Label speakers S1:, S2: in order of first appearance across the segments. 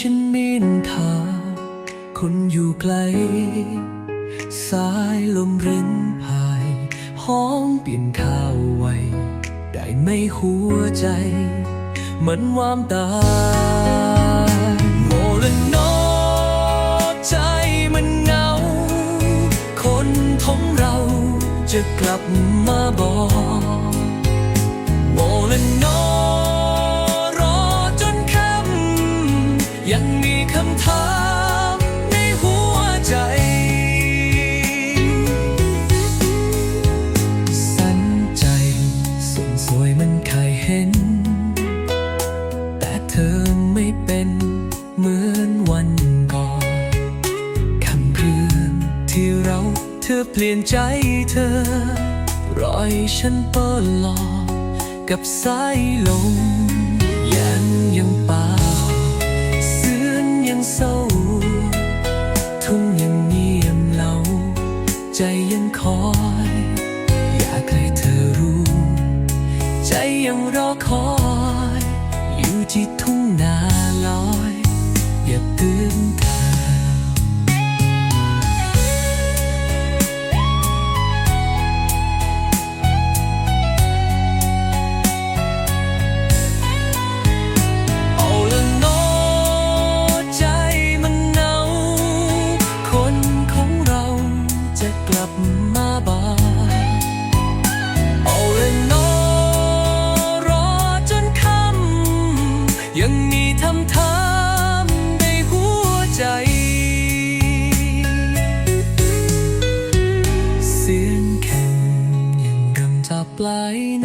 S1: ฉันมีนทาคนอยู่ไกล สายลมรินพายห้องเปลี่ยนข้าวไว ได้ไม่หัวใจ เหมือนวามตายโมละนอใจมันเงา คนของเราจะกลับมาบอก ที่เราเธอเปลี่ยนใจเธอ รอยฉันเปิดหลอกกับสายลมยังยังป่าเสือนยังเศร้า ทุ่งยังเงียบเหลาใจยังคอย อยากให้เธอรู้ ใจยังรอคอย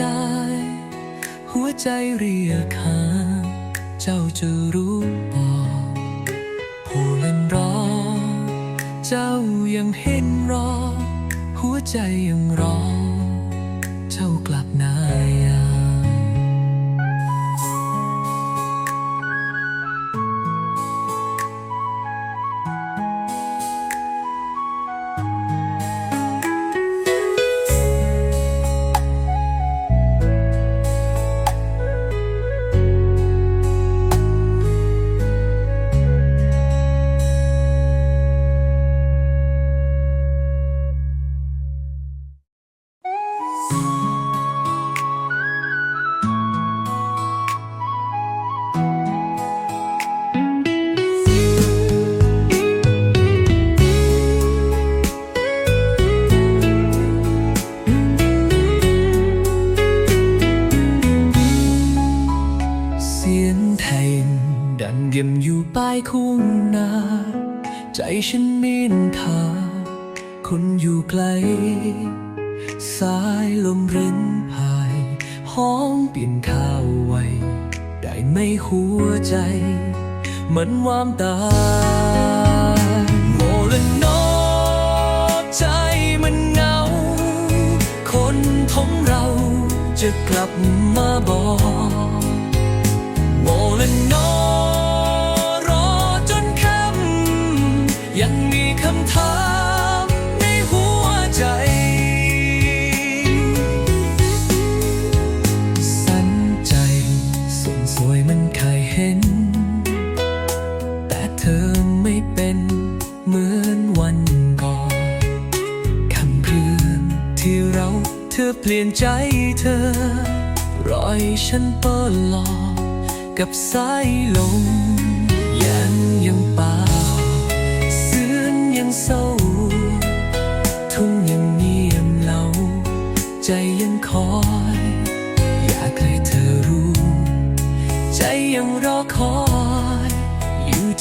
S1: นาย หัวใจเรียกหาเจ้าจะรู้บอกผู้เล่นรอ เจ้ายังเห็นรอ หัวใจยังรอายคุ้งนา ใจฉันมีนทาคนอยู่ไกล สายลมรินพายห้องเปลี่ยนข้าวไว ได้ไม่หัวใจ เหมือนวามตายโมละนอใจมันเหงา คนของเราจะกลับมาบอกโมละนอ ธอเปลี่ยนใจเธอ รอยฉันเปิดหลอกกับสายลม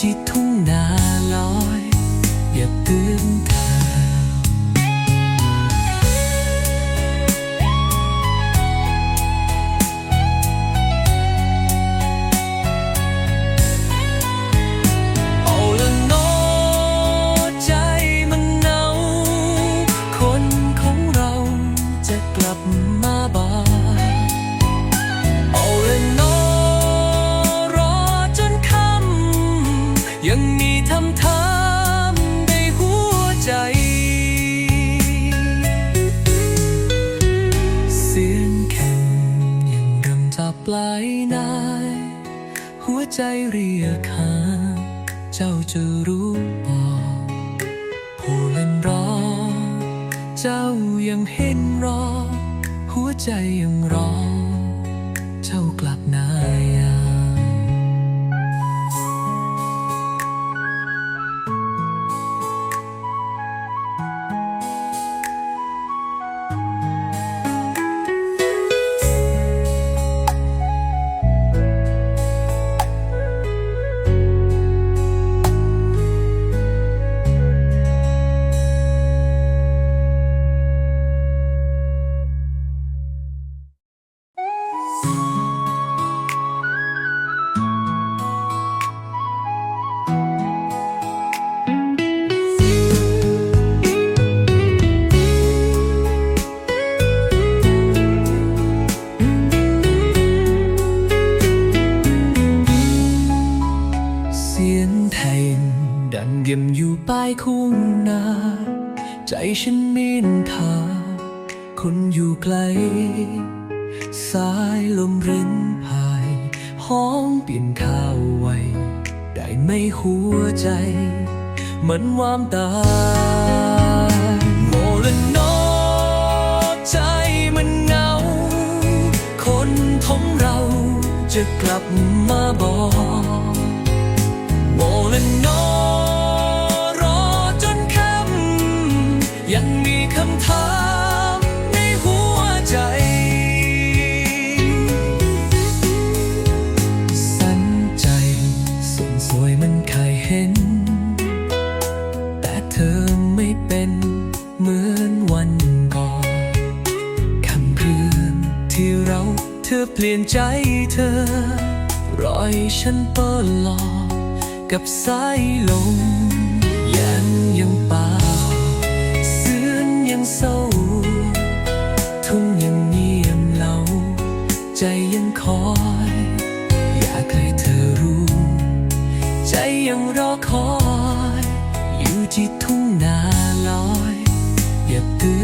S1: ที่ทุ่งนาลอย อย่าตื่นเยังมีคำถามในหัวใจ เสียงแข่งยังรำจากปลายนาย หัวใจเรียกหาจะรู้บอกผู้เล่นรอ เจ้ายังเห็นรอ หัวใจยังรอ ปลายคุ้งนา ใจฉันมินทา คนอยู่ไกล สายลมรินพายห้องเปลี่ยนข้าวไว ได้ไม่หัวใจ เหมือนวามตาโมละนอใจมันเหงา คนทมเราจะกลับมาบอกโมละนอ เปลี่ยนใจเธอ รอยฉันเปิดหลอกกับสายลมยันยังป่าเสือนยังเศร้า ทุ่งยังเงียบเหงาใจยังคอย อยากให้เธอรู้ ใจยังรอคอย อยู่ที่ทุ่งนาลอย อย่าตื่